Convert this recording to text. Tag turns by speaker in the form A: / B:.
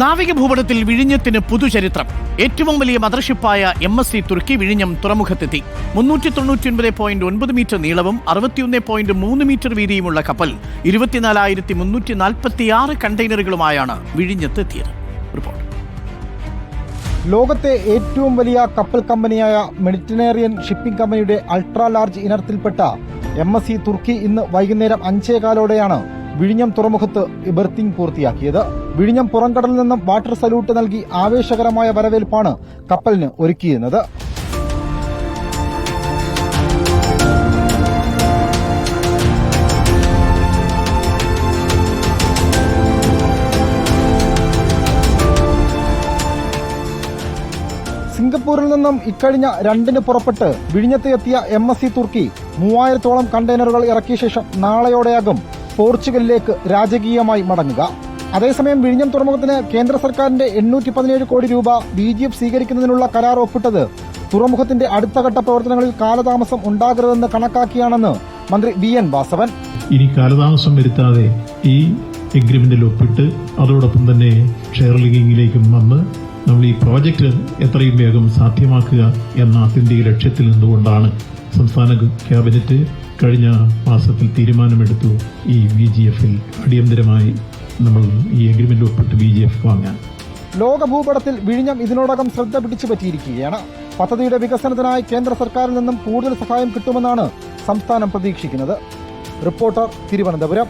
A: നാവിക ഭൂപടത്തിൽ വിഴിഞ്ഞത്തിന് പുതുചരിത്രം. ഏറ്റവും വലിയ മദർഷിപ്പായ എം എസ് സി തുർക്കി വിഴിഞ്ഞം തുറമുഖത്തെത്തി. മുന്നൂറ്റി തൊണ്ണൂറ്റി ഒൻപത് പോയിന്റ് ഒൻപത് മീറ്റർ നീളവും അറുപത്തിയൊന്ന് പോയിന്റ് മൂന്ന് മീറ്റർ വീതിയുമുള്ള കപ്പൽ ഇരുപത്തിനാലായിരത്തി മുന്നൂറ്റി നാൽപ്പത്തിയാറ് കണ്ടെയ്നറുകളുമായാണ് വിഴിഞ്ഞത്തെത്തിയത്. റിപ്പോർട്ട്.
B: ലോകത്തെ ഏറ്റവും വലിയ കപ്പൽ കമ്പനിയായ മെഡിറ്ററേനിയൻ ഷിപ്പിംഗ് കമ്പനിയുടെ അൾട്രാ ലാർജ് ഇനത്തിൽപ്പെട്ട എം എസ് സി തുർക്കി ഇന്ന് വൈകുന്നേരം അഞ്ചേകാലോടെയാണ് വിഴിഞ്ഞം തുറമുഖത്ത് ബെർത്തിങ് പൂർത്തിയാക്കിയത്. വിഴിഞ്ഞം പുറംകടലിൽ നിന്നും വാട്ടർ സല്യൂട്ട് നൽകി ആവേശകരമായ വരവേൽപ്പാണ് കപ്പലിന് ഒരുക്കിയിരുന്നത്. സിംഗപ്പൂരിൽ നിന്നും ഇക്കഴിഞ്ഞ രണ്ടിന് പുറപ്പെട്ട് വിഴിഞ്ഞത്ത് എത്തിയ എം എസ് സി തുർക്കി മൂവായിരത്തോളം കണ്ടെയ്നറുകൾ ഇറക്കിയ ശേഷം നാളെയോടെയാകും പോർച്ചുഗലിലേക്ക് രാജകീയമായി മടങ്ങുക. അതേസമയം വിഴിഞ്ഞം തുറമുഖത്തിന് കേന്ദ്ര സർക്കാരിന്റെ എണ്ണൂറ്റി പതിനേഴ് കോടി രൂപ ബി ജി എഫ് സ്വീകരിക്കുന്നതിനുള്ള കരാർ ഒപ്പിട്ടത് തുറമുഖത്തിന്റെ അടുത്തഘട്ട പ്രവർത്തനങ്ങളിൽ കാലതാമസം ഉണ്ടാകരുതെന്ന് കണക്കാക്കിയാണെന്ന് മന്ത്രി വി എൻ വാസവൻ.
C: ഇനി കാലതാമസം വരുത്താതെ ഈ എഗ്രിമെന്റിൽ ഒപ്പിട്ട് അതോടൊപ്പം തന്നെ ഷെയർ ലിങ്കിങ്ങിലേക്കും വന്ന് നമ്മൾ ഈ പ്രോജക്റ്റ് എത്രയും വേഗം സാധ്യമാക്കുക എന്ന ആത്യന്തിക ലക്ഷ്യത്തിൽ നിന്നുകൊണ്ടാണ് സംസ്ഥാന ക്യാബിനറ്റ് കഴിഞ്ഞ മാസത്തിൽ തീരുമാനമെടുത്തു ഈ വി ജി എഫിൽ അടിയന്തരമായി നമ്മൾ ഈ എഗ്രിമെന്റ് ഒപ്പിട്ട് വി ജി എഫ് വാങ്ങാൻ.
B: ലോക ഭൂപടത്തിൽ വിഴിഞ്ഞം ഇതിനോടകം ശ്രദ്ധ പിടിച്ചു പറ്റിയിരിക്കുകയാണ്. പദ്ധതിയുടെ വികസനത്തിനായി കേന്ദ്ര സർക്കാരിൽ നിന്നും കൂടുതൽ സഹായം കിട്ടുമെന്നാണ് സംസ്ഥാനം പ്രതീക്ഷിക്കുന്നത്. റിപ്പോർട്ടർ തിരുവനന്തപുരം.